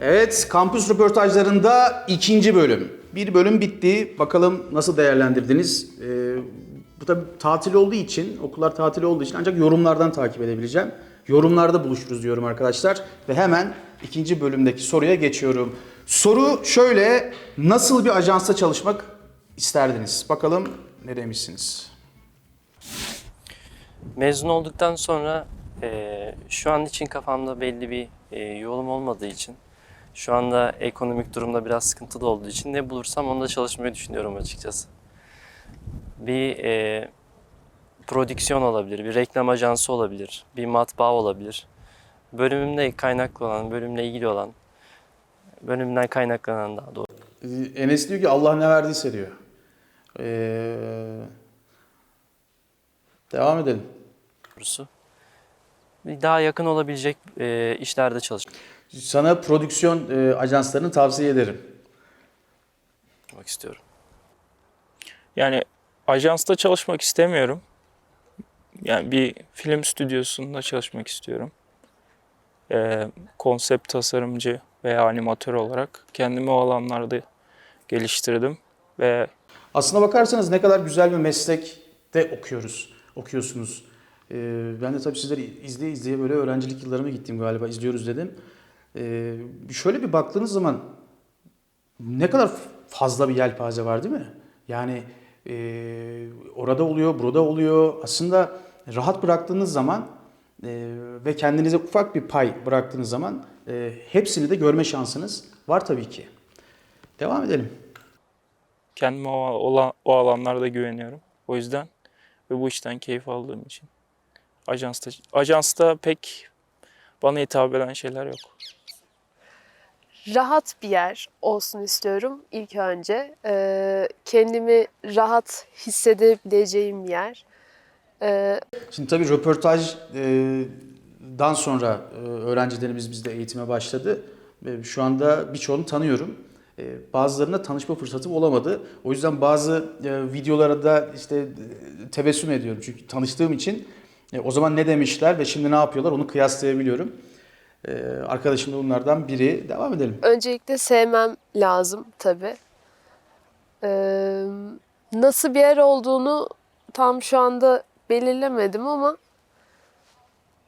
Evet, kampüs röportajlarında ikinci bölüm. Bir bölüm bitti. Bakalım nasıl değerlendirdiniz? Ee, bu tabii tatil olduğu için, okullar tatil olduğu için ancak yorumlardan takip edebileceğim. Yorumlarda buluşuruz diyorum arkadaşlar. Ve hemen ikinci bölümdeki soruya geçiyorum. Soru şöyle, nasıl bir ajansta çalışmak isterdiniz? Bakalım ne demişsiniz? Mezun olduktan sonra eee, şu an için kafamda belli bir eee, yolum olmadığı için şu anda ekonomik durumda biraz sıkıntılı olduğu için ne bulursam onda çalışmayı düşünüyorum açıkçası. Bir eee, prodüksiyon olabilir, bir reklam ajansı olabilir, bir matbaa olabilir. Bölümümle kaynaklı olan, bölümle ilgili olan, bölümden kaynaklanan daha doğru. Ee, Enes diyor ki Allah ne verdiyse diyor. Ee, devam edelim. daha yakın olabilecek eee, işlerde çalışmak Sana prodüksiyon e, ajanslarını tavsiye ederim. istiyorum. Yani ajansta çalışmak istemiyorum. Yani bir film stüdyosunda çalışmak istiyorum. Ee, konsept tasarımcı veya animatör olarak kendimi o alanlarda geliştirdim ve Aslına bakarsanız ne kadar güzel bir meslekte okuyoruz, okuyorsunuz. Ee, ben de tabii sizleri izleye izleye böyle öğrencilik yıllarıma gittim galiba, izliyoruz dedim. Ee, şöyle bir baktığınız zaman ne kadar fazla bir yelpaze var değil mi? Yani e, orada oluyor, burada oluyor. Aslında rahat bıraktığınız zaman e, ve kendinize ufak bir pay bıraktığınız zaman e, hepsini de görme şansınız var tabii ki. Devam edelim. kendime o, olan, o alanlarda güveniyorum. O yüzden ve bu işten keyif aldığım için. Ajansta, ajansta pek bana hitap eden şeyler yok. Rahat bir yer olsun istiyorum ilk önce. Ee, kendimi rahat hissedebileceğim bir yer. Ee, Şimdi tabii röportajdan sonra e, öğrencilerimiz bizde eğitime başladı. Şu anda birçoğunu tanıyorum. E, Bazılarına tanışma fırsatım olamadı. O yüzden bazı e, videolara da işte e, tebessüm ediyorum. Çünkü tanıştığım için e, o zaman ne demişler ve şimdi ne yapıyorlar onu kıyaslayabiliyorum. E, Arkadaşım da bunlardan biri. Devam edelim. öncelikle sevmem lazım tabii. Ee, nasıl bir yer olduğunu tam şu anda belirlemedim ama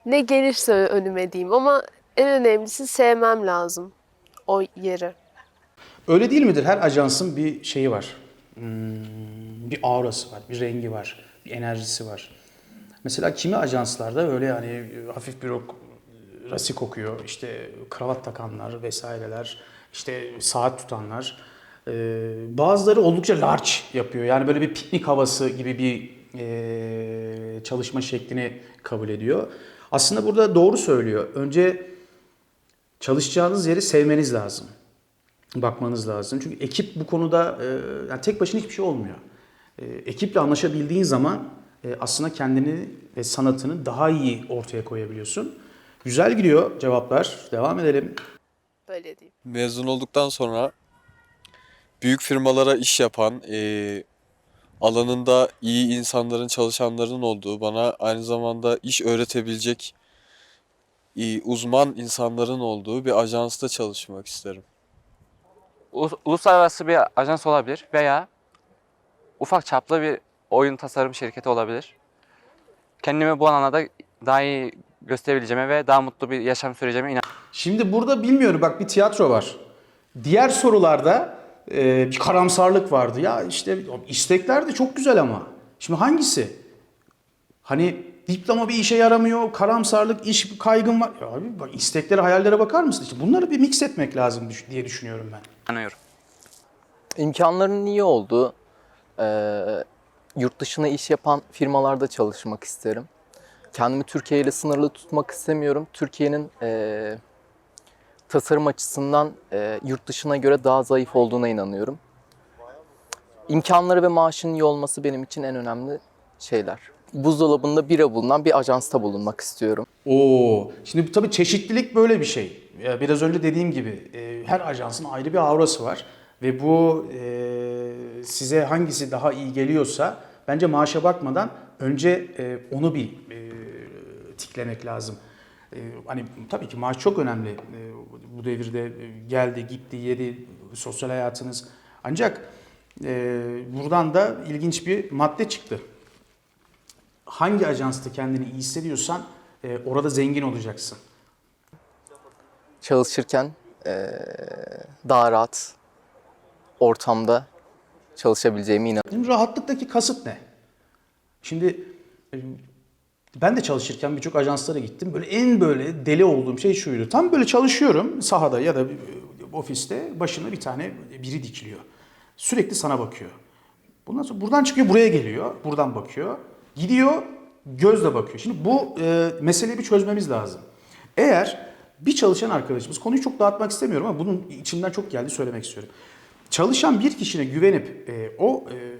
ne gelirse önüme diyeyim ama en önemlisi sevmem lazım o yeri. Öyle değil midir? Her ajansın bir şeyi var. Hmm, bir aurası var, bir rengi var, bir enerjisi var. Mesela kimi ajanslarda öyle yani hafif bir rasi kokuyor, işte kravat takanlar vesaireler, işte saat tutanlar. Ee, bazıları oldukça large yapıyor. Yani böyle bir piknik havası gibi bir e, çalışma şeklini kabul ediyor. Aslında burada doğru söylüyor. Önce çalışacağınız yeri sevmeniz lazım bakmanız lazım. Çünkü ekip bu konuda e, yani tek başına hiçbir şey olmuyor. E, ekiple anlaşabildiğin zaman aslında kendini ve sanatını daha iyi ortaya koyabiliyorsun. Güzel gidiyor cevaplar. Devam edelim. Böyle diyeyim. Mezun olduktan sonra büyük firmalara iş yapan, eee, alanında iyi insanların, çalışanların olduğu, bana aynı zamanda iş öğretebilecek iyi, uzman insanların olduğu bir ajansta çalışmak isterim. Ulus- uluslararası bir ajans olabilir veya ufak çaplı bir oyun tasarım şirketi olabilir. Kendimi bu alanda daha iyi gösterebileceğime ve daha mutlu bir yaşam süreceğime inanıyorum. Şimdi burada bilmiyorum bak bir tiyatro var. Diğer sorularda e, bir karamsarlık vardı. Ya işte istekler de çok güzel ama. Şimdi hangisi? Hani diploma bir işe yaramıyor, karamsarlık, iş kaygın var. Ya abi bak isteklere, hayallere bakar mısın? İşte bunları bir mix etmek lazım diye düşünüyorum ben. İnanıyorum. İmkanların iyi olduğu, eee, yurt dışına iş yapan firmalarda çalışmak isterim. Kendimi Türkiye ile sınırlı tutmak istemiyorum. Türkiye'nin eee, tasarım açısından eee, yurt dışına göre daha zayıf olduğuna inanıyorum. İmkanları ve maaşının iyi olması benim için en önemli şeyler. Buzdolabında bira bulunan bir ajansta bulunmak istiyorum. Oo, şimdi bu tabii çeşitlilik böyle bir şey. Biraz önce dediğim gibi e, her ajansın ayrı bir aurası var ve bu e, size hangisi daha iyi geliyorsa bence maaşa bakmadan önce e, onu bir e, tiklemek lazım. E, hani tabii ki maaş çok önemli. E, bu devirde e, geldi, gitti, yedi, sosyal hayatınız. Ancak e, buradan da ilginç bir madde çıktı. Hangi ajansta kendini iyi hissediyorsan e, orada zengin olacaksın. Çalışırken eee, daha rahat ortamda çalışabileceğime inanıyorum. Rahatlıktaki kasıt ne? Şimdi e, ben de çalışırken birçok ajanslara gittim. Böyle en böyle deli olduğum şey şuydu. Tam böyle çalışıyorum sahada ya da e, ofiste başına bir tane biri dikiliyor. Sürekli sana bakıyor. Bundan sonra buradan çıkıyor buraya geliyor. Buradan bakıyor. Gidiyor gözle bakıyor. Şimdi bu e, meseleyi bir çözmemiz lazım. Eğer bir çalışan arkadaşımız konuyu çok dağıtmak istemiyorum ama bunun içimden çok geldi söylemek istiyorum. Çalışan bir kişine güvenip e, o e,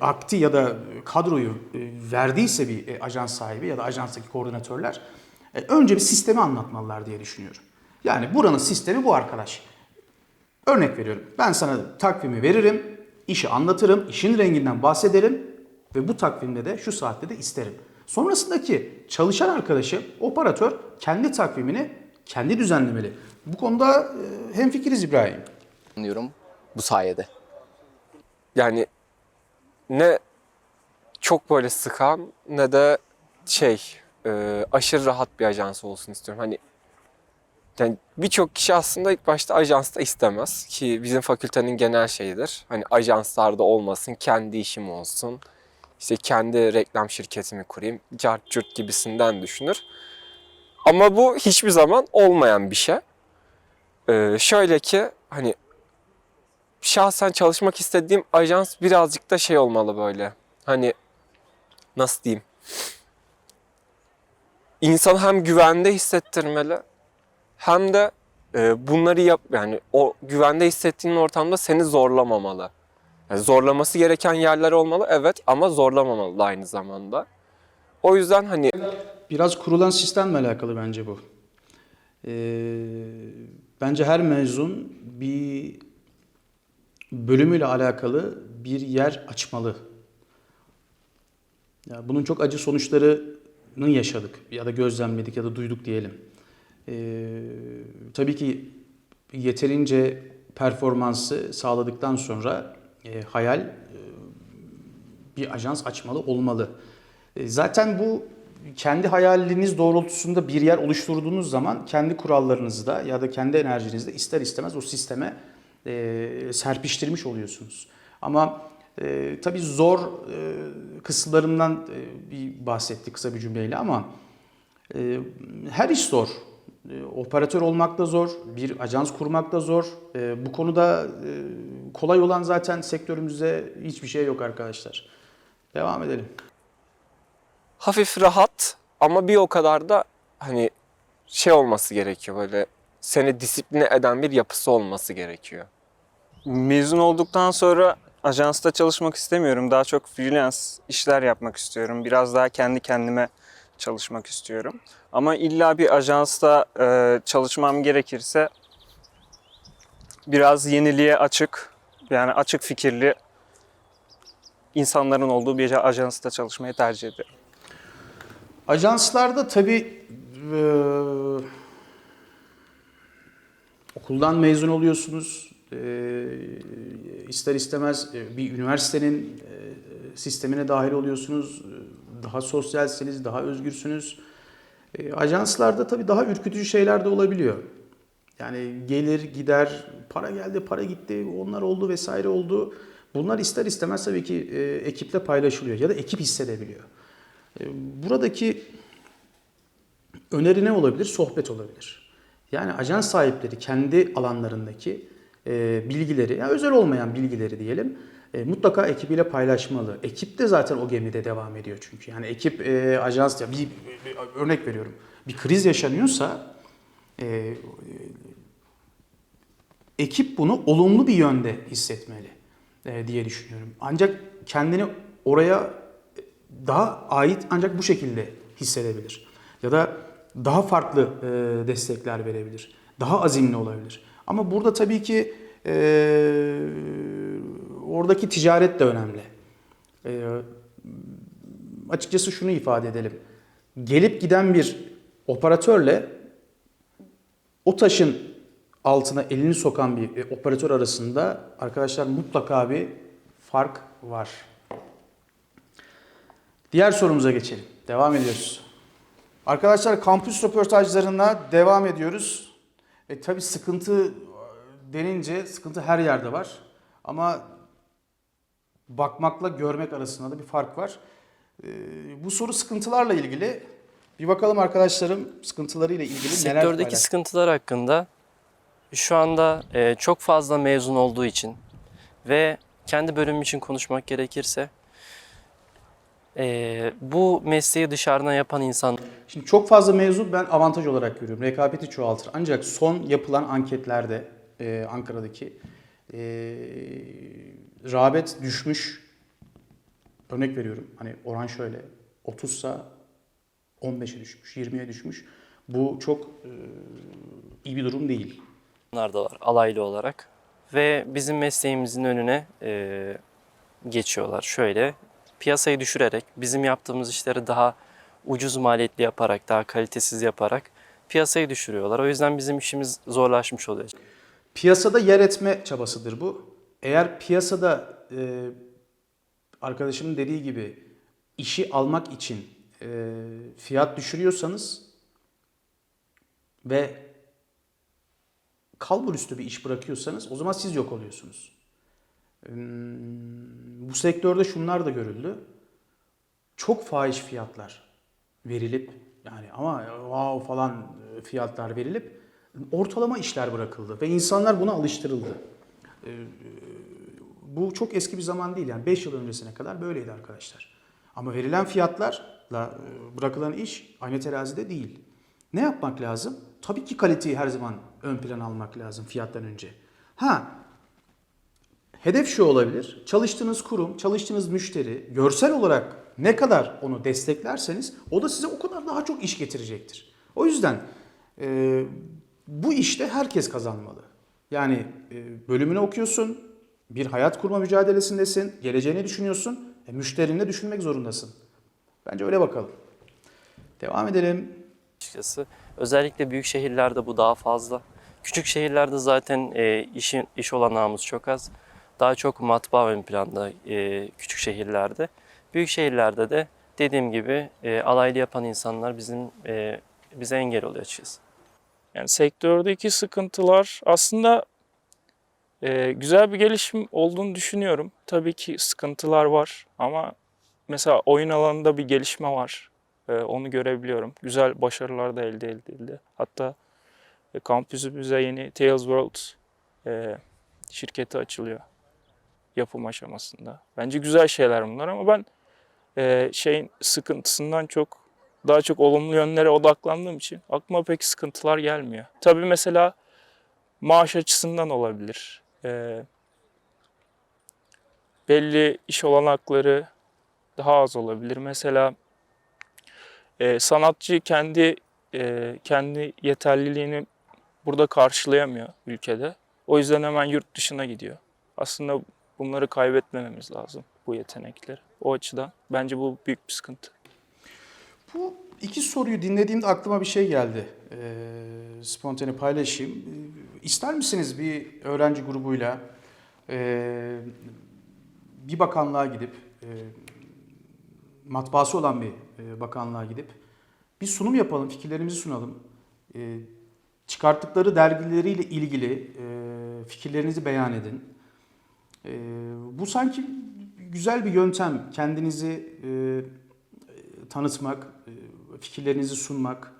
akti ya da kadroyu e, verdiyse bir e, ajans sahibi ya da ajanstaki koordinatörler e, önce bir sistemi anlatmalılar diye düşünüyorum. Yani buranın sistemi bu arkadaş. Örnek veriyorum. Ben sana takvimi veririm, işi anlatırım, işin renginden bahsederim ve bu takvimde de şu saatte de isterim. Sonrasındaki çalışan arkadaşı, operatör kendi takvimini kendi düzenlemeli. Bu konuda e, hemfikiriz İbrahim. inanıyorum bu sayede. yani ne çok böyle sıkan ne de şey e, aşırı rahat bir ajans olsun istiyorum. Hani yani birçok kişi aslında ilk başta ajansta istemez ki bizim fakültenin genel şeyidir. Hani ajanslarda olmasın, kendi işim olsun. işte kendi reklam şirketimi kurayım, cart curt gibisinden düşünür. Ama bu hiçbir zaman olmayan bir şey. Ee, şöyle ki hani şahsen çalışmak istediğim ajans birazcık da şey olmalı böyle. Hani nasıl diyeyim? İnsan hem güvende hissettirmeli hem de e, bunları yap yani o güvende hissettiğin ortamda seni zorlamamalı. Yani zorlaması gereken yerler olmalı evet ama zorlamamalı aynı zamanda. O yüzden hani Biraz kurulan sistemle alakalı bence bu. Ee, bence her mezun bir bölümüyle alakalı bir yer açmalı. Ya bunun çok acı sonuçlarını yaşadık ya da gözlemledik ya da duyduk diyelim. Ee, tabii ki yeterince performansı sağladıktan sonra e, hayal e, bir ajans açmalı olmalı. E, Zaten bu kendi hayaliniz doğrultusunda bir yer oluşturduğunuz zaman kendi kurallarınızda ya da kendi enerjinizde ister istemez o sisteme e, serpiştirmiş oluyorsunuz. Ama e, tabii zor e, kısımlarından e, bir bahsettik kısa bir cümleyle ama e, her iş zor. E, operatör olmak da zor, bir ajans kurmak da zor. E, bu konuda e, kolay olan zaten sektörümüzde hiçbir şey yok arkadaşlar. Devam edelim. hafif rahat ama bir o kadar da hani şey olması gerekiyor böyle seni disipline eden bir yapısı olması gerekiyor. Mezun olduktan sonra ajansta çalışmak istemiyorum. Daha çok freelance işler yapmak istiyorum. Biraz daha kendi kendime çalışmak istiyorum. Ama illa bir ajansta e, çalışmam gerekirse biraz yeniliğe açık, yani açık fikirli insanların olduğu bir ajansta çalışmayı tercih ederim. Ajanslarda tabii e, okuldan mezun oluyorsunuz. E, ister istemez e, bir üniversitenin e, sistemine dahil oluyorsunuz. E, Daha sosyalsiniz, daha özgürsünüz. Ajanslarda tabii daha ürkütücü şeyler de olabiliyor. Yani gelir gider, para geldi, para gitti, onlar oldu vesaire oldu. Bunlar ister istemez tabii ki ekiple paylaşılıyor ya da ekip hissedebiliyor. Buradaki öneri ne olabilir? Sohbet olabilir. Yani ajans sahipleri kendi alanlarındaki e, bilgileri, yani özel olmayan bilgileri diyelim, e, mutlaka ekibiyle paylaşmalı. Ekip de zaten o gemide devam ediyor çünkü. Yani ekip e, ajans, ya bir, bir örnek veriyorum, bir kriz yaşanıyorsa e, ekip bunu olumlu bir yönde hissetmeli e, diye düşünüyorum. Ancak kendini oraya daha ait ancak bu şekilde hissedebilir. Ya da daha farklı e, destekler verebilir. Daha azimli olabilir. Ama burada tabii ki e, oradaki ticaret de önemli. E, açıkçası şunu ifade edelim. Gelip giden bir operatörle o taşın altına elini sokan bir e, operatör arasında arkadaşlar mutlaka bir fark var. Diğer sorumuza geçelim. Devam ediyoruz. Arkadaşlar kampüs röportajlarına devam ediyoruz. E, tabii sıkıntı e, denince sıkıntı her yerde var. Ama bakmakla görmek arasında da bir fark var. E, bu soru sıkıntılarla ilgili. Bir bakalım arkadaşlarım sıkıntılarıyla ilgili neler Sektördeki sıkıntılar hakkında şu anda e, çok fazla mezun olduğu için ve kendi bölümüm için konuşmak gerekirse e, bu mesleği dışarıdan yapan insan Şimdi çok fazla mezun ben avantaj olarak görüyorum. Rekabeti çoğaltır. Ancak son yapılan anketlerde e, Ankara'daki e, rağbet düşmüş. Örnek veriyorum. Hani oran şöyle. 30 sa 15'e düşmüş, 20'ye düşmüş. Bu çok e, iyi bir durum değil. da var alaylı olarak ve bizim mesleğimizin önüne e, geçiyorlar. Şöyle piyasayı düşürerek bizim yaptığımız işleri daha ucuz maliyetli yaparak, daha kalitesiz yaparak piyasayı düşürüyorlar. O yüzden bizim işimiz zorlaşmış oluyor. Piyasada yer etme çabasıdır bu. Eğer piyasada e, arkadaşımın dediği gibi işi almak için e, fiyat düşürüyorsanız ve kalbur üstü bir iş bırakıyorsanız o zaman siz yok oluyorsunuz. Bu sektörde şunlar da görüldü. Çok fahiş fiyatlar verilip yani ama wow falan fiyatlar verilip ortalama işler bırakıldı ve insanlar buna alıştırıldı. Bu çok eski bir zaman değil yani 5 yıl öncesine kadar böyleydi arkadaşlar. Ama verilen fiyatlarla e, bırakılan iş aynı terazide değil. Ne yapmak lazım? Tabii ki kaliteyi her zaman ön plana almak lazım fiyattan önce. Ha, hedef şu olabilir. Çalıştığınız kurum, çalıştığınız müşteri görsel olarak ne kadar onu desteklerseniz o da size o kadar daha çok iş getirecektir. O yüzden e, bu işte herkes kazanmalı. Yani e, bölümünü okuyorsun, bir hayat kurma mücadelesindesin, geleceğini düşünüyorsun, e, müşterini düşünmek zorundasın. Bence öyle bakalım. Devam edelim. açıkçası. Özellikle büyük şehirlerde bu daha fazla. Küçük şehirlerde zaten e, işin iş olanağımız çok az. Daha çok matbaa ön planda e, küçük şehirlerde. Büyük şehirlerde de dediğim gibi e, alaylı yapan insanlar bizim e, bize engel oluyor açıkçası. Yani sektördeki sıkıntılar aslında e, güzel bir gelişim olduğunu düşünüyorum. Tabii ki sıkıntılar var ama mesela oyun alanında bir gelişme var. E, onu görebiliyorum. Güzel başarılar da elde edildi. Hatta e, kampüsümüze yeni Tales World e, şirketi açılıyor yapım aşamasında. Bence güzel şeyler bunlar ama ben e, şeyin sıkıntısından çok daha çok olumlu yönlere odaklandığım için aklıma pek sıkıntılar gelmiyor. Tabii mesela maaş açısından olabilir. Ee, belli iş olanakları daha az olabilir. Mesela e, sanatçı kendi e, kendi yeterliliğini burada karşılayamıyor ülkede. O yüzden hemen yurt dışına gidiyor. Aslında bunları kaybetmememiz lazım bu yetenekleri. O açıdan bence bu büyük bir sıkıntı. Bu iki soruyu dinlediğimde aklıma bir şey geldi. Ee, spontane paylaşayım. Ee, İster misiniz bir öğrenci grubuyla e, bir bakanlığa gidip, e, matbaası olan bir e, bakanlığa gidip bir sunum yapalım, fikirlerimizi sunalım. E, çıkarttıkları dergileriyle ilgili e, fikirlerinizi beyan edin. E, bu sanki güzel bir yöntem. Kendinizi e, tanıtmak, e, fikirlerinizi sunmak,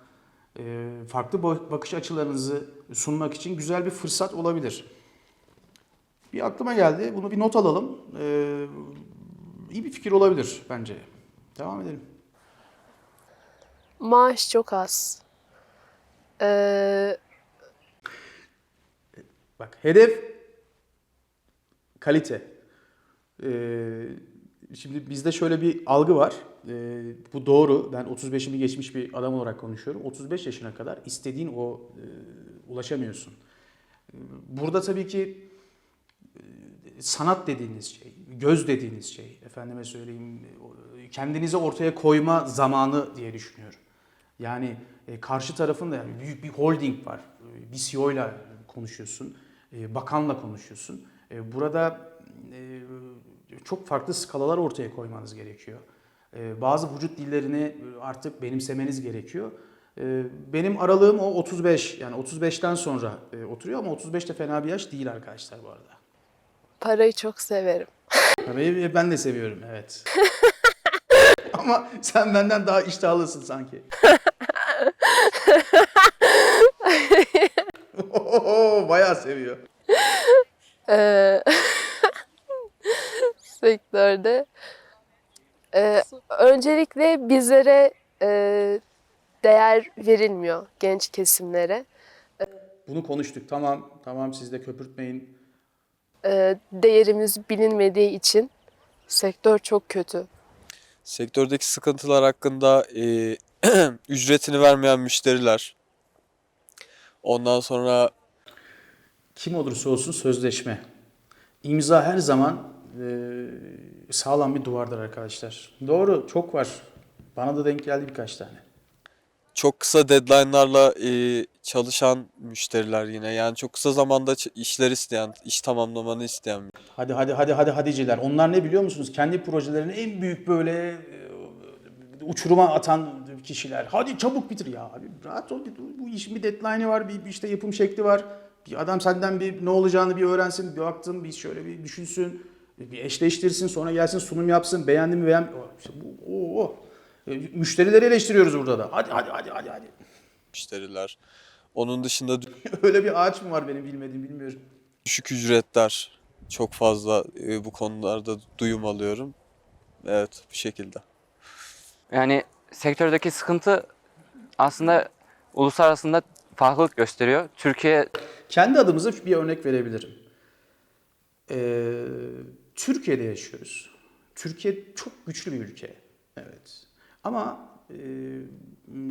e, farklı bak- bakış açılarınızı sunmak için güzel bir fırsat olabilir. Bir aklıma geldi. Bunu bir not alalım. E, İyi bir fikir olabilir bence. Devam edelim. Maaş çok az. Ee, Bak hedef kalite. Ee, şimdi bizde şöyle bir algı var. Ee, bu doğru. Ben 35'imi geçmiş bir adam olarak konuşuyorum. 35 yaşına kadar istediğin o e, ulaşamıyorsun. Burada tabii ki e, sanat dediğiniz şey, göz dediğiniz şey, efendime söyleyeyim, kendinizi ortaya koyma zamanı diye düşünüyorum. Yani e, karşı tarafın da yani büyük bir holding var. E, Bir CEO ile konuşuyorsun, bakanla konuşuyorsun. E, burada e, çok farklı skalalar ortaya koymanız gerekiyor. E, bazı vücut dillerini artık benimsemeniz gerekiyor. E, benim aralığım o 35 yani 35'ten sonra e, oturuyor ama 35 de fena bir yaş değil arkadaşlar bu arada. Parayı çok severim. Parayı ben de seviyorum evet. ama sen benden daha iştahlısın sanki. Bayağı seviyor. Ee, sektörde. Ee, öncelikle bizlere e, değer verilmiyor genç kesimlere. Bunu konuştuk. Tamam, tamam siz de köpürtmeyin. Ee, değerimiz bilinmediği için sektör çok kötü. Sektördeki sıkıntılar hakkında e, ücretini vermeyen müşteriler. Ondan sonra Kim olursa olsun sözleşme. İmza her zaman e, sağlam bir duvardır arkadaşlar. Doğru, çok var. Bana da denk geldi birkaç tane. çok kısa deadline'larla e, çalışan müşteriler yine. Yani çok kısa zamanda işler isteyen, iş tamamlamanı isteyen. Hadi hadi hadi hadi hadiciler. Onlar ne biliyor musunuz? Kendi projelerini en büyük böyle e, uçuruma atan kişiler. Hadi çabuk bitir ya. Abi rahat ol. Bu işin bir deadline'ı var, bir işte yapım şekli var. Bir adam senden bir ne olacağını bir öğrensin, bir baktım, bir şöyle bir düşünsün, bir eşleştirsin, sonra gelsin sunum yapsın, beğendi mi beğen... İşte bu, o, o. E, Müşterileri eleştiriyoruz burada da. Hadi hadi hadi hadi hadi. müşteriler. Onun dışında Öyle bir ağaç mı var benim bilmediğim bilmiyorum. düşük ücretler çok fazla e, bu konularda duyum alıyorum. Evet, bu şekilde. Yani sektördeki sıkıntı aslında uluslararasında farklılık gösteriyor. Türkiye Kendi adımıza bir örnek verebilirim. Ee, Türkiye'de yaşıyoruz. Türkiye çok güçlü bir ülke. Evet. Ama e,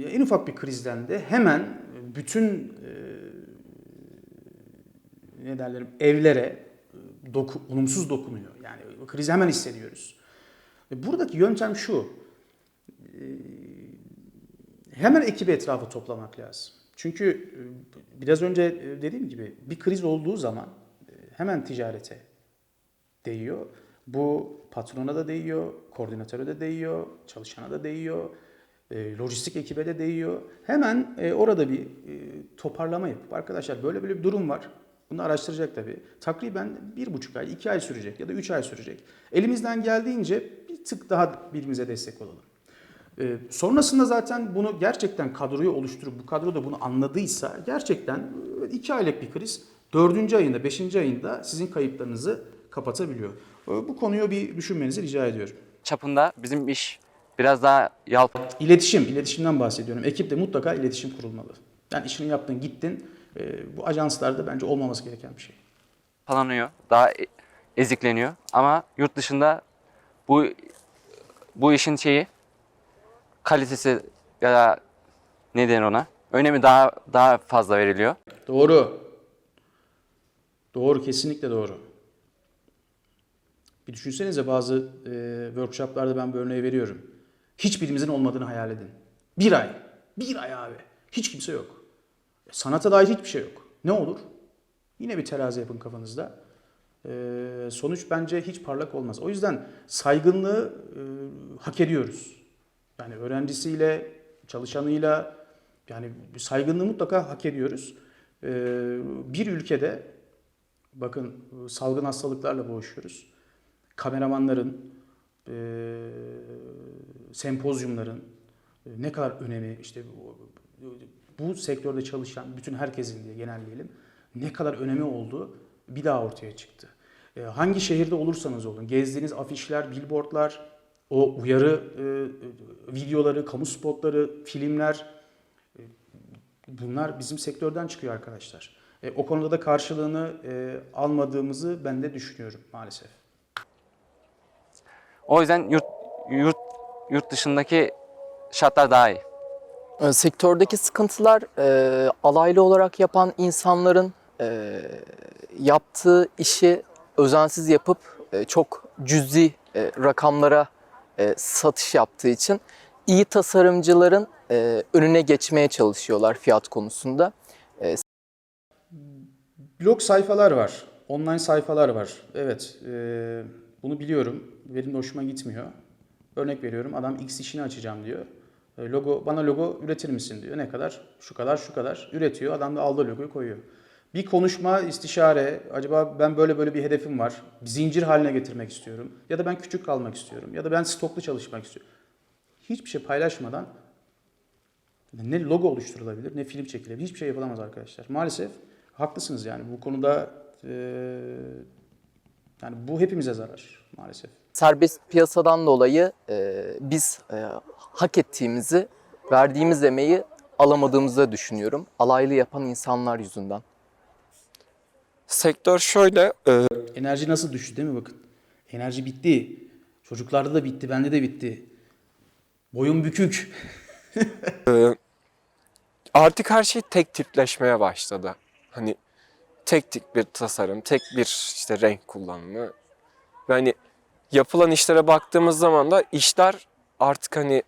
en ufak bir krizden de hemen bütün e, ne derlerim evlere e, doku, olumsuz dokunuyor. Yani krizi hemen hissediyoruz. E, Buradaki yöntem şu. E, hemen ekibi etrafı toplamak lazım. Çünkü e, biraz önce e, dediğim gibi bir kriz olduğu zaman e, hemen ticarete değiyor. Bu patrona da değiyor, koordinatöre de değiyor, çalışana da değiyor, lojistik ekibe de değiyor. Hemen orada bir toparlama yapıp arkadaşlar böyle böyle bir durum var. Bunu araştıracak tabii. Takriben bir buçuk ay, iki ay sürecek ya da üç ay sürecek. Elimizden geldiğince bir tık daha birbirimize destek olalım. Ee, sonrasında zaten bunu gerçekten kadroyu oluşturup bu kadro da bunu anladıysa gerçekten e, iki aylık bir kriz dördüncü ayında, beşinci ayında sizin kayıplarınızı kapatabiliyor. Ee, Bu konuyu bir düşünmenizi rica ediyorum. çapında bizim iş biraz daha yalp İletişim, iletişimden bahsediyorum. Ekiple mutlaka iletişim kurulmalı. Yani işini yaptın, gittin. Ee, Bu ajanslarda bence olmaması gereken bir şey. falanıyor, daha e- ezikleniyor. Ama yurt dışında bu bu işin şeyi kalitesi ya da ne ona? Önemi daha daha fazla veriliyor. Doğru. Doğru, kesinlikle doğru. Bir düşünsenize bazı e, workshoplarda ben bu örneği veriyorum. Hiçbirimizin olmadığını hayal edin. Bir ay. Bir ay abi. Hiç kimse yok. Sanata dair hiçbir şey yok. Ne olur? Yine bir terazi yapın kafanızda. E, sonuç bence hiç parlak olmaz. O yüzden saygınlığı e, hak ediyoruz. Yani öğrencisiyle, çalışanıyla yani saygınlığı mutlaka hak ediyoruz. E, bir ülkede bakın salgın hastalıklarla boğuşuyoruz. Kameramanların, e, sempozyumların e, ne kadar önemi işte bu, bu sektörde çalışan bütün herkesin diye genelleyelim ne kadar önemi olduğu bir daha ortaya çıktı. E, hangi şehirde olursanız olun, gezdiğiniz afişler, billboardlar, o uyarı e, videoları, kamu spotları, filmler e, bunlar bizim sektörden çıkıyor arkadaşlar. E, o konuda da karşılığını e, almadığımızı ben de düşünüyorum maalesef. O yüzden yurt yurt yurt dışındaki şartlar daha iyi. E, Sektördeki sıkıntılar e, alaylı olarak yapan insanların e, yaptığı işi özensiz yapıp e, çok cüzi e, rakamlara e, satış yaptığı için iyi tasarımcıların e, önüne geçmeye çalışıyorlar fiyat konusunda. Blog sayfalar var, online sayfalar var. Evet, e, bunu biliyorum. Benim de hoşuma gitmiyor. Örnek veriyorum, adam X işini açacağım diyor. E, logo, bana logo üretir misin diyor. Ne kadar? Şu kadar, şu kadar. Üretiyor. Adam da aldığı logoyu koyuyor. Bir konuşma, istişare, acaba ben böyle böyle bir hedefim var. Bir zincir haline getirmek istiyorum. Ya da ben küçük kalmak istiyorum. Ya da ben stoklu çalışmak istiyorum. Hiçbir şey paylaşmadan ne logo oluşturulabilir ne film çekilebilir. Hiçbir şey yapılamaz arkadaşlar. Maalesef haklısınız yani bu konuda e, yani bu hepimize zarar maalesef. Serbest piyasadan dolayı e, biz e, hak ettiğimizi, verdiğimiz emeği alamadığımızı düşünüyorum. Alaylı yapan insanlar yüzünden. Sektör şöyle, e, Enerji nasıl düştü değil mi bakın? Enerji bitti. Çocuklarda da bitti, bende de bitti. Boyun bükük. artık her şey tek tipleşmeye başladı. Hani tek tip bir tasarım, tek bir işte renk kullanımı. Ve hani yapılan işlere baktığımız zaman da işler artık hani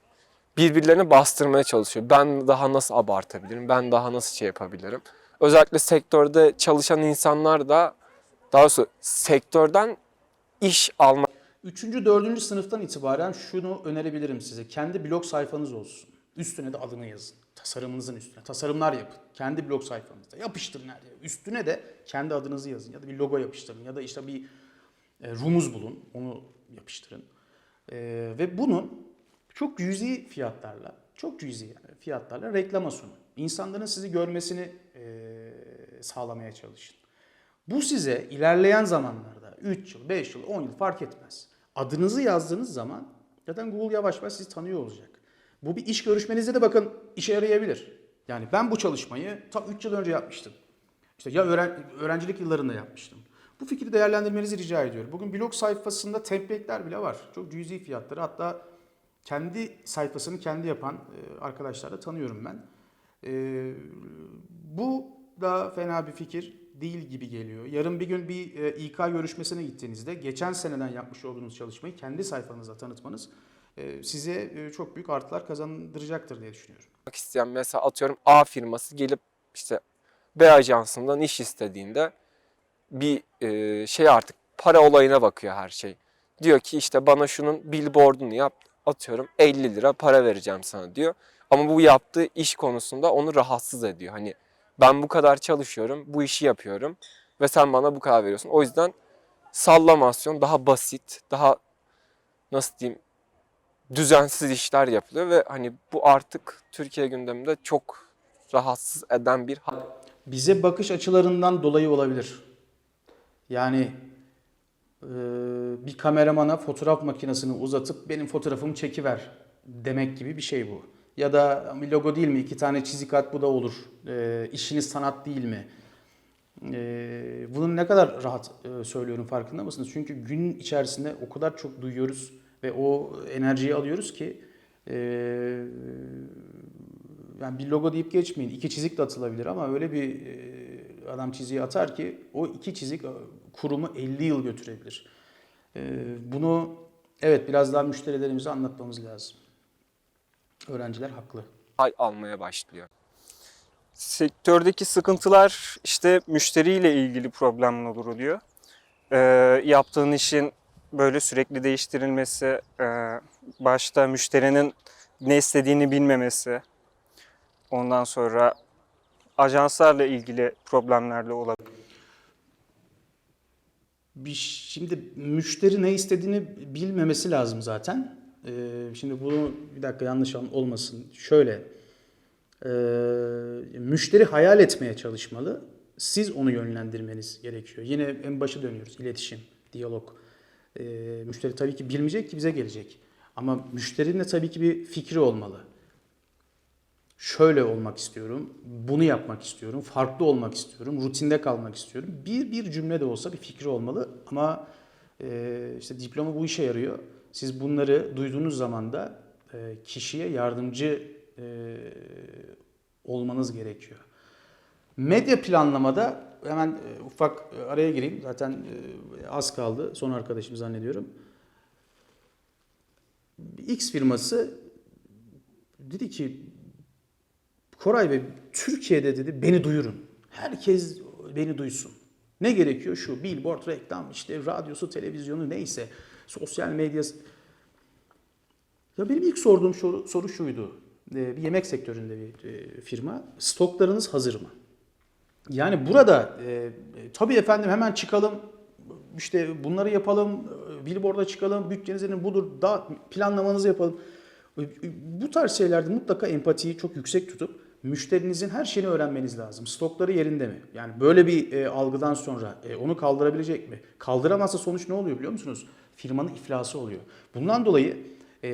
birbirlerini bastırmaya çalışıyor. Ben daha nasıl abartabilirim, ben daha nasıl şey yapabilirim. Özellikle sektörde çalışan insanlar da daha doğrusu sektörden iş alma Üçüncü, dördüncü sınıftan itibaren şunu önerebilirim size. Kendi blog sayfanız olsun. Üstüne de adını yazın. Tasarımınızın üstüne. Tasarımlar yapın. Kendi blog sayfanızda. Yapıştırın her yere. Üstüne de kendi adınızı yazın. Ya da bir logo yapıştırın. Ya da işte bir e, rumuz bulun. Onu yapıştırın. E, ve bunun çok cüzi fiyatlarla, çok cüzi yani fiyatlarla reklama sunun. İnsanların sizi görmesini e, sağlamaya çalışın. Bu size ilerleyen zamanlarda 3 yıl, 5 yıl, 10 yıl fark etmez. Adınızı yazdığınız zaman zaten Google yavaş yavaş sizi tanıyor olacak. Bu bir iş görüşmenizde de bakın işe yarayabilir. Yani ben bu çalışmayı ta 3 yıl önce yapmıştım. İşte ya öğren- öğrencilik yıllarında yapmıştım. Bu fikri değerlendirmenizi rica ediyorum. Bugün blog sayfasında template'ler bile var. Çok cüzi fiyatları. Hatta kendi sayfasını kendi yapan arkadaşlar da tanıyorum ben. E, bu da fena bir fikir değil gibi geliyor. Yarın bir gün bir e, İK görüşmesine gittiğinizde geçen seneden yapmış olduğunuz çalışmayı kendi sayfanızda tanıtmanız e, size e, çok büyük artılar kazandıracaktır diye düşünüyorum. isteyen mesela atıyorum A firması gelip işte B ajansından iş istediğinde bir e, şey artık para olayına bakıyor her şey. Diyor ki işte bana şunun billboardunu yap atıyorum 50 lira para vereceğim sana diyor. Ama bu yaptığı iş konusunda onu rahatsız ediyor. Hani ben bu kadar çalışıyorum, bu işi yapıyorum ve sen bana bu kadar veriyorsun. O yüzden sallamasyon daha basit, daha nasıl diyeyim düzensiz işler yapılıyor ve hani bu artık Türkiye gündeminde çok rahatsız eden bir hal. bize bakış açılarından dolayı olabilir. Yani bir kameramana fotoğraf makinesini uzatıp benim fotoğrafımı çekiver demek gibi bir şey bu. Ya da logo değil mi? İki tane çizik at bu da olur. E, işiniz sanat değil mi? E, bunun ne kadar rahat e, söylüyorum farkında mısınız? Çünkü gün içerisinde o kadar çok duyuyoruz ve o enerjiyi alıyoruz ki e, yani bir logo deyip geçmeyin. İki çizik de atılabilir ama öyle bir e, adam çiziği atar ki o iki çizik e, kurumu 50 yıl götürebilir. E, bunu evet biraz daha müşterilerimize anlatmamız lazım. Öğrenciler haklı. hal almaya başlıyor. Sektördeki sıkıntılar işte müşteriyle ilgili problemler oluyor. Ee, yaptığın işin böyle sürekli değiştirilmesi, e, başta müşterinin ne istediğini bilmemesi, ondan sonra ajanslarla ilgili problemlerle olabilir. Şimdi müşteri ne istediğini bilmemesi lazım zaten. Ee, şimdi bunu bir dakika yanlış an- olmasın. Şöyle, e, müşteri hayal etmeye çalışmalı. Siz onu yönlendirmeniz gerekiyor. Yine en başa dönüyoruz. İletişim, diyalog. Ee, müşteri tabii ki bilmeyecek ki bize gelecek. Ama müşterinin de tabii ki bir fikri olmalı. Şöyle olmak istiyorum, bunu yapmak istiyorum, farklı olmak istiyorum, rutinde kalmak istiyorum. Bir bir cümle de olsa bir fikri olmalı ama e, işte diploma bu işe yarıyor. Siz bunları duyduğunuz zaman da e, kişiye yardımcı e, olmanız gerekiyor. Medya planlamada hemen e, ufak araya gireyim. Zaten az kaldı. Son arkadaşım zannediyorum. X firması dedi ki Koray Bey Türkiye'de dedi beni duyurun. Herkes beni duysun. Ne gerekiyor? Şu billboard, reklam, işte radyosu, televizyonu neyse, sosyal medyası. Ya benim ilk sorduğum soru, soru şuydu. Ee, bir yemek sektöründe bir e, firma. Stoklarınız hazır mı? Yani burada e, e, tabii efendim hemen çıkalım, işte bunları yapalım, e, billboard'a çıkalım, bütçenizin budur, daha planlamanızı yapalım. Bu tarz şeylerde mutlaka empatiyi çok yüksek tutup müşterinizin her şeyini öğrenmeniz lazım. Stokları yerinde mi? Yani böyle bir e, algıdan sonra e, onu kaldırabilecek mi? Kaldıramazsa sonuç ne oluyor biliyor musunuz? Firmanın iflası oluyor. Bundan dolayı e,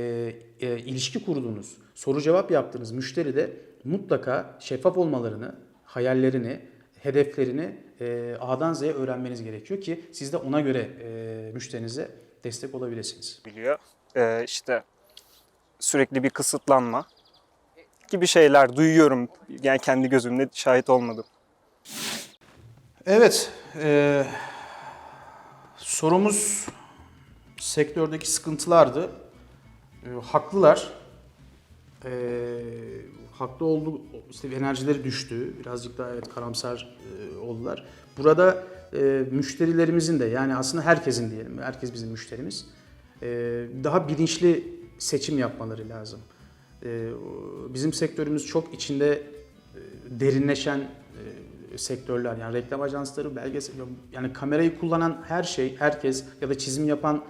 e, ilişki kurduğunuz, soru cevap yaptığınız müşteri de mutlaka şeffaf olmalarını, hayallerini, hedeflerini e, A'dan Z'ye öğrenmeniz gerekiyor ki siz de ona göre e, müşterinize destek olabilirsiniz. biliyor. Ee, işte sürekli bir kısıtlanma gibi şeyler duyuyorum. Yani kendi gözümle şahit olmadım. Evet, e, sorumuz sektördeki sıkıntılardı. E, haklılar. E, haklı oldu, işte enerjileri düştü. Birazcık daha evet karamsar e, oldular. Burada e, müşterilerimizin de yani aslında herkesin diyelim, herkes bizim müşterimiz. e, daha bilinçli seçim yapmaları lazım. E, bizim sektörümüz çok içinde e, derinleşen e, sektörler yani reklam ajansları, belgesel yani kamerayı kullanan her şey, herkes ya da çizim yapan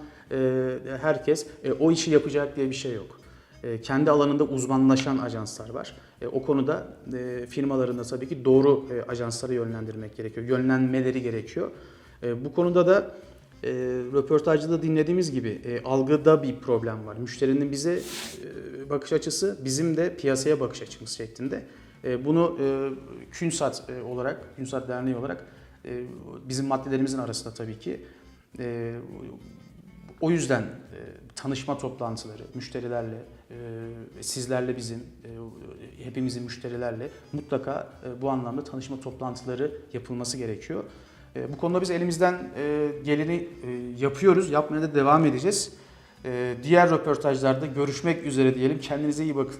herkes e, o işi yapacak diye bir şey yok. E, kendi alanında uzmanlaşan ajanslar var. E, o konuda e, firmalarında tabii ki doğru ajanslara yönlendirmek gerekiyor. Yönlenmeleri gerekiyor. Bu konuda da e, röportajda da dinlediğimiz gibi e, algıda bir problem var. Müşterinin bize e, bakış açısı bizim de piyasaya bakış açımız şeklinde. E, bunu e, Künsat e, olarak, Künsat Derneği olarak e, bizim maddelerimizin arasında tabii ki e, o yüzden e, tanışma toplantıları, müşterilerle, e, sizlerle bizim, e, hepimizin müşterilerle mutlaka e, bu anlamda tanışma toplantıları yapılması gerekiyor. E, bu konuda biz elimizden e, geleni e, yapıyoruz, yapmaya da devam edeceğiz. E, diğer röportajlarda görüşmek üzere diyelim. Kendinize iyi bakın.